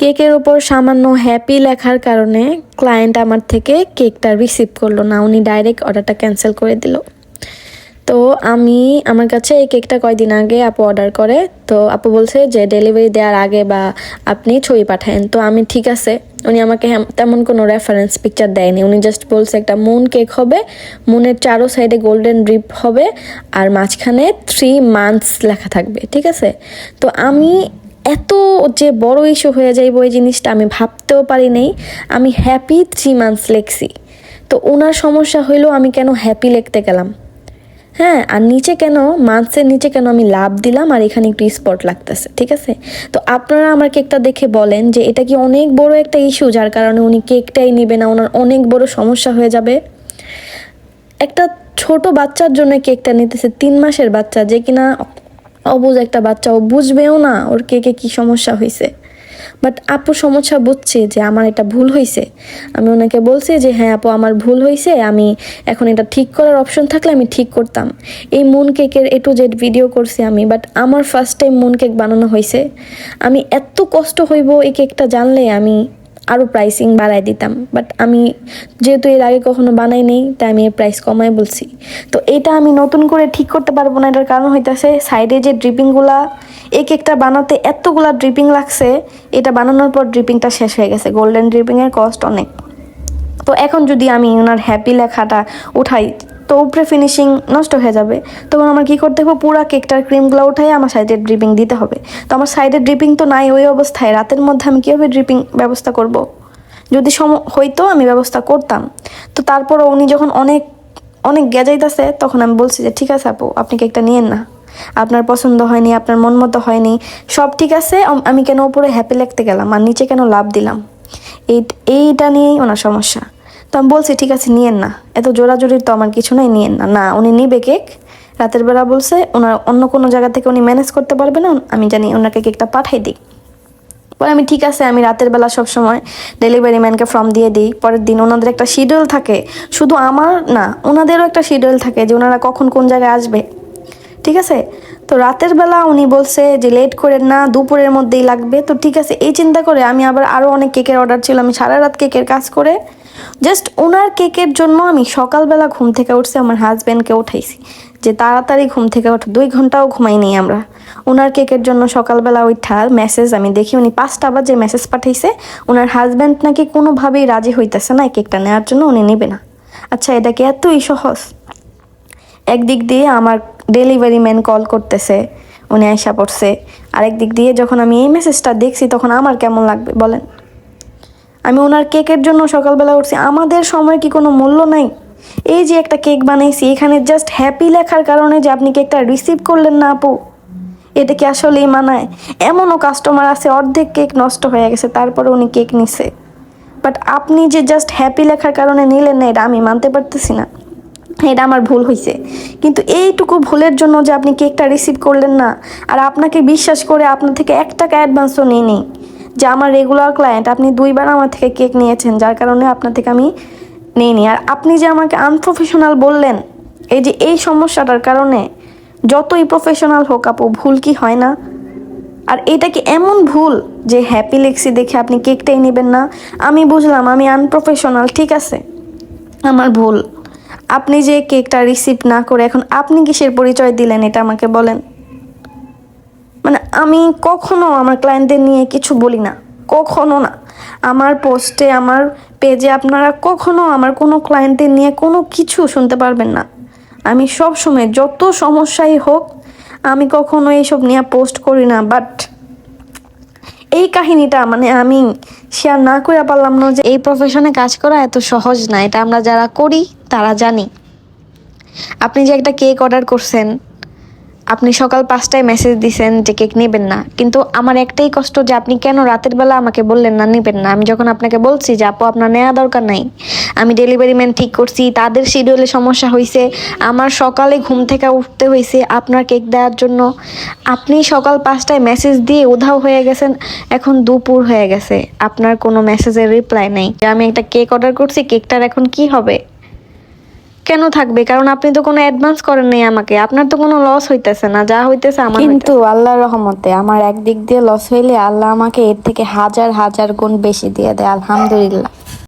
কেকের ওপর সামান্য হ্যাপি লেখার কারণে ক্লায়েন্ট আমার থেকে কেকটা রিসিভ করল না, উনি ডাইরেক্ট অর্ডারটা ক্যান্সেল করে দিল। তো আমি, আমার কাছে এই কেকটা কয়দিন আগে আপু অর্ডার করে, তো আপু বলছে যে ডেলিভারি দেওয়ার আগে বা আপনি ছবি পাঠায়েন। তো আমি ঠিক আছে, উনি আমাকে তেমন কোনো রেফারেন্স পিকচার দেয়নি। উনি জাস্ট বলছে একটা মুন কেক হবে মুনের চারো সাইডে গোল্ডেন ড্রিপ হবে, আর মাঝখানে থ্রি মান্থস লেখা থাকবে, ঠিক আছে? তো আমি এত যে বড় ইস্যু হয়ে যাইব এই জিনিসটা আমি ভাবতেও পারি নাই। আমি হ্যাপি থ্রি মান্থস লেখছি। তো ওনার সমস্যা হইল আমি কেন হ্যাপি লিখতে গেলাম? হ্যাঁ আর নিচে কেন মান্থসের নিচে কেন আমি লাভ দিলাম আর এখানে একটু স্পট লাগতেছে, ঠিক আছে? তো আপনারা আমার কেকটা দেখে বলেন যে এটা কি অনেক বড় একটা ইস্যু যার কারণে উনি কেকটাই নেবে না, ওনার অনেক বড় সমস্যা হয়ে যাবে? একটা ছোট বাচ্চার জন্য কেকটা নিতেছে তিন মাসের বাচ্চা যে কিনা অবুঝ একটা বাচ্চা, ও বুঝবেও না ওর কেকে কি সমস্যা হয়েছে বাট আপু সমস্যা বুঝছে যে আমার এটা ভুল হয়েছে আমি ওনাকে বলছি যে হ্যাঁ আপু, আমার ভুল হয়েছে আমি এখন এটা ঠিক করার অপশন থাকলে আমি ঠিক করতাম। এই মুন কেকের এ টু জেড ভিডিও করছি আমি বাট আমার ফার্স্ট টাইম মুন কেক বানানো হয়েছে আমি এত কষ্ট হইব এই কেকটা জানলে আমি আরও প্রাইসিং বাড়াই দিতাম। বাট আমি যেহেতু এর আগে কখনো বানাই নেই, তাই আমি এর প্রাইস কমাই বলছি। তো এটা আমি নতুন করে ঠিক করতে পারব না, এটার কারণ হইতেছে সাইডে যে ড্রিপিংগুলা এই কেকটা বানাতে এতগুলা ড্রিপিং লাগছে, এটা বানানোর পর ড্রিপিংটা শেষ হয়ে গেছে। গোল্ডেন ড্রিপিংয়ের কস্ট অনেক। তো এখন যদি আমি ওনার হ্যাপি লেখাটা উঠাই তো উপরে ফিনিশিং নষ্ট হয়ে যাবে। তখন আমার কি করতে হবে? পুরো কেকটার ক্রিমগুলো উঠাই আমার সাইডে ড্রিপিং দিতে হবে। তো আমার সাইডে ড্রিপিং তো নাই, ওই অবস্থায় রাতের মধ্যে আমি কীভাবে ড্রিপিং ব্যবস্থা করব। যদি সম, হইতো আমি ব্যবস্থা করতাম। তো তারপরও উনি যখন অনেক অনেক গেজাইতেছে, তখন আমি বলছি যে, ঠিক আছে আপু, আপনি কেকটা নিয়েন না। আপনার পছন্দ হয়নি, আপনার মন মতো হয়নি। সব ঠিক আছে, আমি কেন উপরে হ্যাপি লিখতে গেলাম? আর নিচে কেন লাভ দিলাম? এই, এইটা নিয়েই ওনার সমস্যা। তো আমি বলছি, ঠিক আছে, নিয়েন না। এত জোরাজোরির তো আমার কিছু নাই, নিয়েন না। না, উনি নিবে কেক। রাতের বেলা বলছে, ওনার অন্য কোনো জায়গা থেকে উনি ম্যানেজ করতে পারবে না, আমি জানি ওনাকে কেকটা পাঠাই দিই পরে আমি ঠিক আছে, আমি রাতের বেলা সব সময় ডেলিভারি ম্যানকে ফর্ম দিয়ে দিই। পরের দিন ওনাদের একটা শিডিউল থাকে। শুধু আমার না, ওনাদেরও একটা শিডিউল থাকে যে ওনারা কখন কোন জায়গায় আসবে। ঠিক আছে? তো রাতের বেলা উনি বলছে যে লেট করেন না, দুপুরের মধ্যেই লাগবে। তো ঠিক আছে, এই চিন্তা করে আমি আবার আরও অনেক কেকের অর্ডার ছিল। আমি সারা রাত কেকের কাজ করে জাস্ট ওনার কেকের জন্য আমি সকালবেলা ঘুম থেকে উঠছি, আমার হাজব্যান্ডকে উঠাইছি। যে তাড়াতাড়ি ঘুম থেকে ওঠো, দুই ঘন্টাও ঘুমাই ঘুমাইনি আমরা। ওনার কেকের জন্য সকালবেলা ওইঠা মেসেজ আমি দেখি উনি পাঁচটা বাজে মেসেজ পাঠাইছে। ওনার হাজব্যান্ড নাকি কোনোভাবেই রাজি হইতেছে না কেকটা নেওয়ার জন্য, উনি নেবে না। আচ্ছা এটা কি এতই সহজ? একদিক দিয়ে আমার ডেলিভারি ম্যান কল করতেছে, উনি আয়সা পড়ছে। আরেক দিক দিয়ে যখন আমি এই মেসেজটা দেখছি, তখন আমার কেমন লাগবে বলেন? আমি ওনার কেকের জন্য সকালবেলা উঠছি, আমাদের সময় কি কোনো মূল্য নাই? এই যে একটা কেক বানাইছি, এখানে জাস্ট হ্যাপি লেখার কারণে যে আপনি কেকটা রিসিভ করলেন না, আপু। এটা কি আসলেই মানায়? এমনও কাস্টমার আছে, অর্ধেক কেক নষ্ট হয়ে গেছে, তারপরে উনি কেক নিছে। বাট আপনি যে জাস্ট হ্যাপি লেখার কারণে নিলেন না, এটা আমি মানতে পারতেছি না। এটা আমার ভুল হয়েছে কিন্তু এইটুকু ভুলের জন্য যে আপনি কেকটা রিসিভ করলেন না, আর আপনাকে বিশ্বাস করে আপনার থেকে এক টাকা অ্যাডভান্সও নিয়ে নিই যে আমার রেগুলার ক্লায়েন্ট আপনি দুইবার আমার থেকে কেক নিয়েছেন, যার কারণে আপনার থেকে আমি নিয়ে নিই আর আপনি যে আমাকে আনপ্রফেশনাল বললেন, এই যে এই সমস্যাটার কারণে যতই প্রফেশনাল হোক আপু, ভুল কি হয় না? আর এটা কি এমন ভুল যে হ্যাপি লেক্সি দেখে আপনি কেকটাই নেবেন না? আমি বুঝলাম, আমি আনপ্রফেশনাল ঠিক আছে? আমার ভুল। আপনি যে কেকটা রিসিভ না করে এখন আপনি কিসের পরিচয় দিলেন এটা আমাকে বলেন? মানে আমি কখনো আমার ক্লায়েন্টদের নিয়ে কিছু বলি না, কখনো না। আমার পোস্টে আমার পেজে আপনারা কখনো আমার কোনো ক্লায়েন্টদের নিয়ে কোনো কিছু শুনতে পারবেন না। আমি সব সময় যত সমস্যাই হোক, আমি কখনো এইসব নিয়ে পোস্ট করি না বাট এই কাহিনীটা মানে আমি শেয়ার না করে পারলাম না যে এই প্রফেশনে কাজ করা এত সহজ না, এটা আমরা যারা করি তারা জানি। আপনি যে একটা কেক অর্ডার করছেন, আপনি সকাল পাঁচটায় মেসেজ দিছেন যে কেক নেবেন না। কিন্তু আমার একটাই কষ্ট যে আপনি কেন রাতের বেলা আমাকে বললেন না, নেবেন না? আমি যখন আপনাকে বলছি যে, আপু, আপনার নেওয়া দরকার নাই। আমি ডেলিভারি ম্যান ঠিক করছি, তাদের শিডিউলে সমস্যা হয়েছে আমার সকালে ঘুম থেকে উঠতে হয়েছে আপনার কেক দেওয়ার জন্য। আপনি সকাল পাঁচটায় মেসেজ দিয়ে উধাও হয়ে গেছেন, এখন দুপুর হয়ে গেছে। আপনার কোনো মেসেজের রিপ্লাই নেই যে, আমি একটা কেক অর্ডার করছি, কেকটার এখন কি হবে? কেন থাকবে? কারণ আপনি তো কোনো অ্যাডভান্স করেন নাই আমাকে। আপনার তো কোনো লস হইতেছে না যা হইতেছে আমার কিন্তু আল্লাহর রহমতে আমার একদিক দিয়ে লস হইলে আল্লাহ আমাকে এর থেকে হাজার হাজার গুণ বেশি দিয়ে দেয় আলহামদুলিল্লাহ।